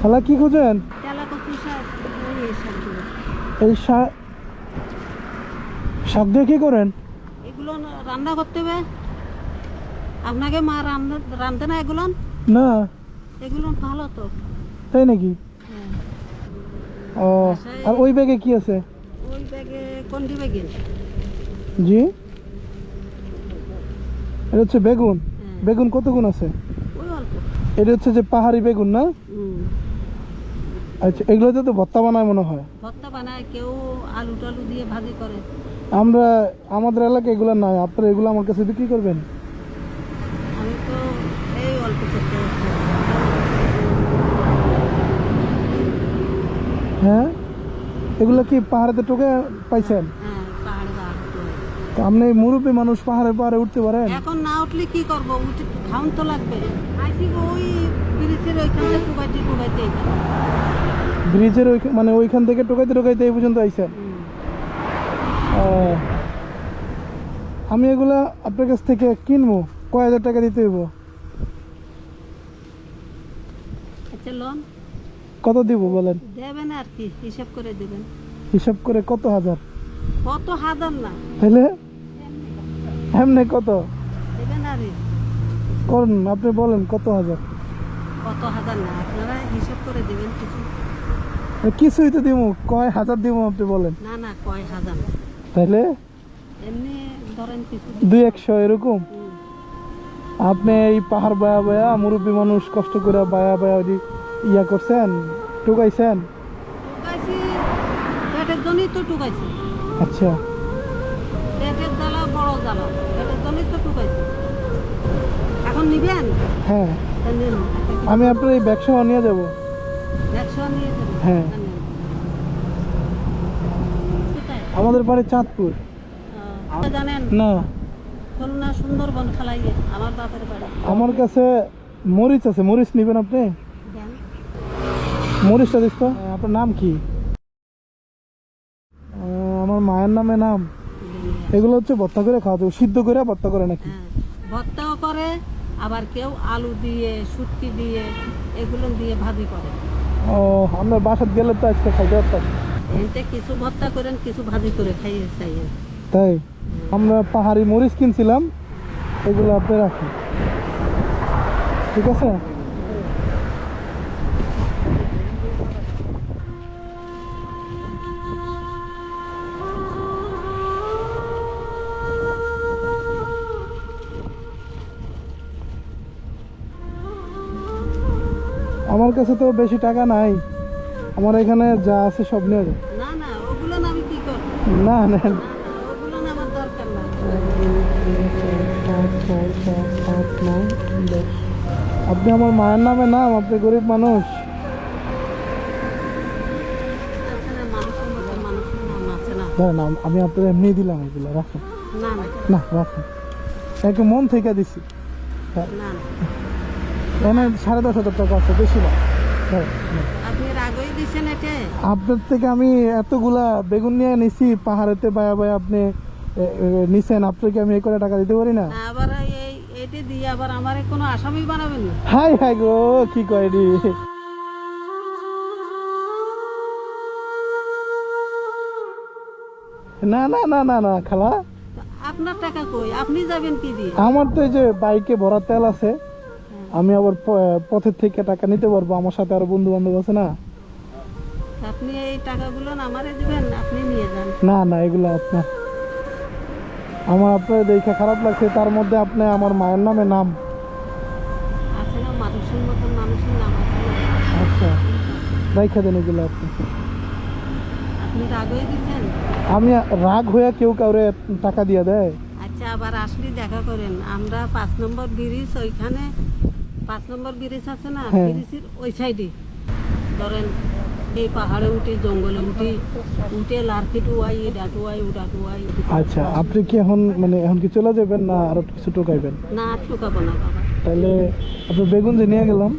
খালা কি খুঁজেন? এই শাক দিয়ে কি করেন? এগুলো রান্না করতে হবে। আপনাকে মা রান্না রান্ধে না এগুলো? না। এগুলো ভালো তো। তাই নাকি? হ্যাঁ। ও আর ওই ব্যাগে কি আছে? ওই ব্যাগে কোনটি ব্যাগে। জি? এটা হচ্ছে বেগুন। হ্যাঁ। বেগুন কত গুণ আছে? এটা হচ্ছে যে পাহাড়ি বেগুন না? আচ্ছা এগুলোতে তো ভর্তা বানায় মনে হয়? ভর্তা বানায় কেউ আলু টালু দিয়ে ভাজি করে। আমরা আমাদের এলাকায় এগুলো নাই। আপনারা এগুলো আমার কাছে বিক্রি করবেন? আমি তো এই অল্প করতে হ্যাঁ? এগুলো কি পাহাড়েতে টোকে পাইছেন? হ্যাঁ আপনি মুরব্বী মানুষ পাহাড়ে পাহাড়ে উঠতে পারেন? এখন না উঠলে কি করব? উঠে তো লাগবে। আইসি ওই ব্রিজের ওইখান থেকে টুকাইতে টুকাইতে ব্রিজের ওই মানে ওইখান থেকে টোকাইতে টোকাইতে এই পর্যন্ত আইছেন ও। আমি এগুলা আপনার কাছ থেকে কিনবো। কয় হাজার টাকা দিতে হইব? আচ্ছা লোন কত দিব বলেন? দেবেন আর কি হিসাব করে দেবেন। হিসাব করে কত হাজার? কত হাজার না। তাহলে এমনি কত? দেবেন আর করুন আপনি বলেন কত হাজার? কত হাজার না আপনারা হিসাব করে দেবেন কিছু। কিছুই তো দিব কয় হাজার দিব আপনি বলেন? না না কয় হাজার তাহলে এমনি ধরেন কিছু। দুই একশো এরকম? আপনি এই পাহাড় বায়া বায়া মুরব্বী মানুষ কষ্ট করে বায়া বায়া ইয়া করছেন টুকাইছেন? পেটের জন্যই তো টুকাইছি। আচ্ছা। পেটের জ্বালা বড় জ্বালা পেটের জন্যই তো টুকাইছি। এখন নিবেন? হ্যাঁ। আমি আপনার এই নিয়ে যাব। নিয়ে যাবেন? হ্যাঁ। আমাদের বাড়ি চাঁদপুর। জানেন? না। সুন্দরবন আমার বাপের বাড়ি। আমার কাছে মরিচ আছে। মরিচ নেবেন আপনি? মরিচটা দিস তো। আপনার নাম কি? আমার মায়ের নামে নাম। এগুলো হচ্ছে ভর্তা করে খাওয়া যাবে সিদ্ধ করে ভর্তা করে নাকি? হ্যাঁ। করে আবার কেউ আলু দিয়ে শুটকি দিয়ে এগুলো দিয়ে ভাজি করে। ও আমরা বাসার গেলে তো আজকে খাইতে পারতাম। এতে কিছু ভর্তা করেন কিছু ভাজি করে খাইয়ে চাইয়ে তাই? আমরা পাহাড়ি মরিচ কিনছিলাম এগুলো আপনি রাখি ঠিক আছে? আমার কাছে তো বেশি টাকা নাই। আমার এখানে যা আছে সব নিয়ে যাও। না না ওগুলো আমি কি করব? না না। না না ওগুলো না আমার দরকার না পাঁচ ছয় সাত আট নয় দশ আপনি আমার মায়ের নামে নাম আপনি গরিব মানুষ না আম- আপনার এমনি দিলাম এগুলো রাখেন। না রাখেন। একে মন থেকে দিছি। না। না সাড়ে দশ হাজার টাকা আছে বেশি না। দিছেন এটে আপনার থেকে আমি এতগুলা বেগুন নিয়ে নিছি পাহাড়েতে বায়া বায়া আপনি এ, এ, নিছেন আপনাকে আমি এই করে টাকা দিতে পারি না? না আবার এটি দিয়ে আবার আমার কোনো আসামি বানাবেন হাই হাই গো কি কয় রে? না না না না না খালা। আপনার টাকা কই? আপনি যাবেন কি দিয়ে? আমার তো এই যে বাইকে ভরা তেল আছে আমি আবার পথের থেকে টাকা নিতে পারব। আমার সাথে আরও বন্ধু বান্ধব আছে না? আপনি এই টাকাগুলো আমারে দিবেন আপনি নিয়ে যান। না না এগুলো আপনার। আমার আপনার দেখে খারাপ লাগছে তার মধ্যে আপনি আমার মায়ের নামে নাম। আচ্ছা দেন এগুলো আপনি। আমি রাগ হয়ে কেউ কাউরে টাকা দিয়ে দেয়। আচ্ছা আবার আসলে দেখা করেন। আমরা পাঁচ নম্বর ব্রিজ ওইখানে পাঁচ নম্বর ব্রিজ আছে না হ্যাঁ। ব্রিজের ওই সাইডে ধরেন এই পাহাড়ে উঠি জঙ্গলে উঠি উঠে লার্কি টুয়াই এটা টুয়াই ওটা টুয়াই। আচ্ছা আপনি কি এখন মানে এখন কি চলে যাবেন না আরও কিছু টোকাইবেন না আর টুকাবো না বাবা। তাহলে আপনি বেগুন যে নিয়ে গেলাম।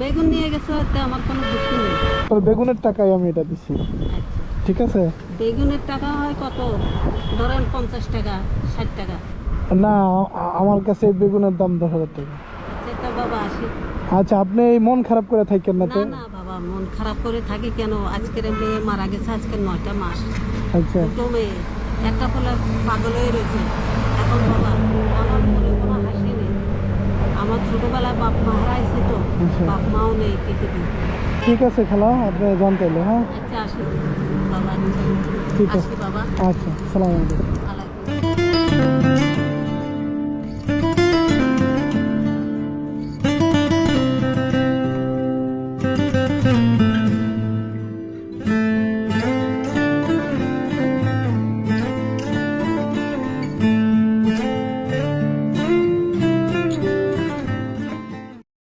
বেগুন নিয়ে গেছে এতে আমার কোনো দুঃখ নেই। তাহলে বেগুনের টাকাই আমি এটা দিচ্ছি আচ্ছা। ঠিক আছে? বেগুনের টাকা হয় কত? ধরেন পঞ্চাশ টাকা ষাট টাকা। না আমার কাছে বেগুনের দাম দশ হাজার টাকা। আচ্ছা আপনি এই মন খারাপ করে থাকেন না না তো? না বাবা মন খারাপ করে থাকি কেন? আজকের মেয়ে মারা গেছে আজকে নয়টা মাস। আচ্ছা। দুটো মেয়ে একটা ফলে পাগল হয়ে রয়েছে। এখন বাবা আমার মনে কোনো হাসি নেই। আমার ছোটবেলায় বাপ মা হারাইছে তো আচ্ছা। বাপ মাও নেই পৃথিবী। ঠিক আছে খালা আপনি জানতে হলে হ্যাঁ? আচ্ছা আসি। বাবা ঠিক আছে। আসি বাবা। আচ্ছা সালাম আলাইকুম।